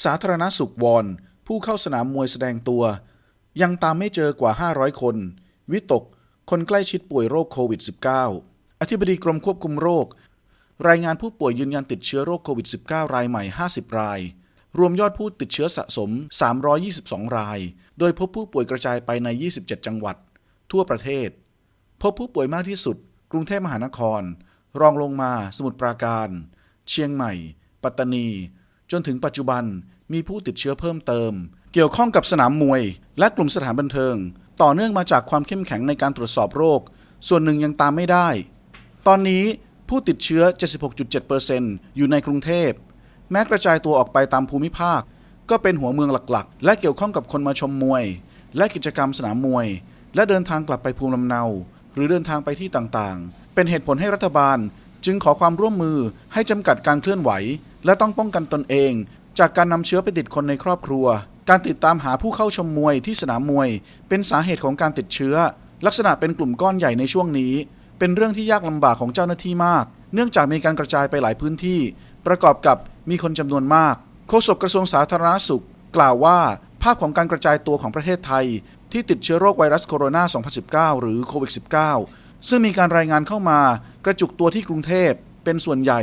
สาธารณสุขวอน ผู้เข้าสนามมวยแสดงตัว ยังตามไม่เจอกว่า 500 คน วิตก คนใกล้ชิดป่วยโรคโควิด -19 อธิบดีกรมควบคุมโรค รายงานผู้ป่วยยืนยันติดเชื้อโรคโควิด -19 รายใหม่ 50 ราย รวมยอดผู้ติดเชื้อสะสม 322 ราย โดยพบผู้ป่วยกระจายไปใน 27 จังหวัด ทั่วประเทศ พบผู้ป่วยมากที่สุด กรุงเทพมหานคร รองลงมา สมุทรปราการ เชียงใหม่ ปัตตานี จนถึงปัจจุบันมีผู้ติดเชื้อเพิ่มเติม เกี่ยวข้องกับสนามมวย และกลุ่มสถานบันเทิง ต่อเนื่องมาจากความเข้มแข็งในการตรวจสอบโรค ส่วนหนึ่งยังตามไม่ได้ ตอนนี้ผู้ติดเชื้อ 76.7%อยู่ในกรุงเทพ แม้กระจายตัวออกไปตามภูมิภาค ก็เป็นหัวเมืองหลักๆ และเกี่ยวข้องกับคนมาชมมวย และกิจกรรมสนามมวย และเดินทางกลับไปภูมิลำเนา หรือเดินทางไปที่ต่างๆ เป็นเหตุผลให้รัฐบาลจึงขอความร่วมมือให้จำกัดการเคลื่อนไหว และต้องป้องกันตนเอง จากการนำเชื้อไปติดคนในครอบครัว การติดตามหาผู้เข้าชมมวยที่สนามมวย เป็นสาเหตุของการติดเชื้อ ลักษณะเป็นกลุ่มก้อนใหญ่ในช่วงนี้ เป็นเรื่องที่ยากลำบากของเจ้าหน้าที่มาก เนื่องจากมีการกระจายไปหลายพื้นที่ ประกอบกับมีคนจำนวนมากโฆษกกระทรวงสาธารณสุข กล่าวว่า ภาพของการกระจายตัวของประเทศไทย ที่ติดเชื้อโรคไวรัสโคโรนา 2019 หรือโควิด -19 ซึ่งมีการรายงานเข้ามากระจุกตัวที่กรุงเทพ เป็นส่วนใหญ่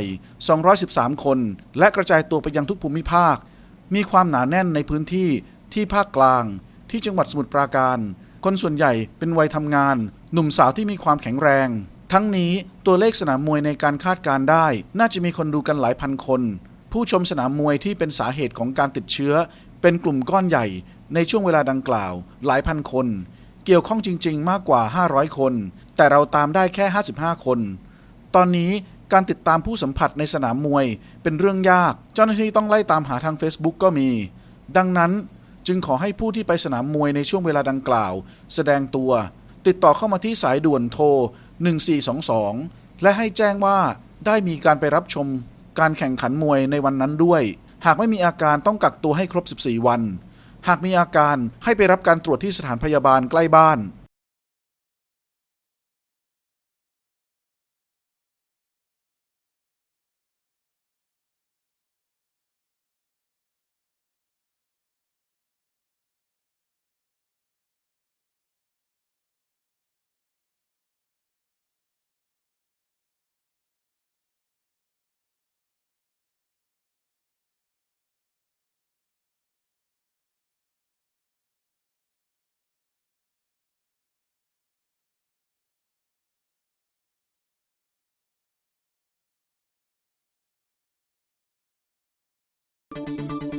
213 คน และกระจายตัวไปยังทุกภูมิภาค มีความหนาแน่นในพื้นที่ที่ภาคกลาง ที่จังหวัดสมุทรปราการ คนส่วนใหญ่เป็นวัยทำงาน หนุ่มสาวที่มีความแข็งแรง ทั้งนี้ตัวเลขสนามมวยในการคาดการได้ น่าจะมีคนดูกันหลายพันคน ผู้ชมสนามมวยที่เป็นสาเหตุของการติดเชื้อ เป็นกลุ่มก้อนใหญ่ ในช่วงเวลาดังกล่าว หลายพันคน เกี่ยวข้องจริง ๆ มากกว่า 500 คน แต่เราตามได้แค่ 55 คน ตอนนี้ การติดตามผู้สัมผัสในสนามมวย เป็นเรื่องยาก เจ้าหน้าที่ต้องไล่ตามหาทาง Facebook ก็มี ดังนั้นจึงขอให้ผู้ที่ไปสนามมวยในช่วงเวลาดังกล่าว แสดงตัว ติดต่อเข้ามาที่สายด่วนโทร 1422 และให้แจ้งว่าได้มีการไปรับชม การแข่งขันมวยในวันนั้นด้วย หากไม่มีอาการต้องกักตัวให้ครบ 14 วัน หากมีอาการให้ไปรับการตรวจที่สถานพยาบาลใกล้บ้าน Thank you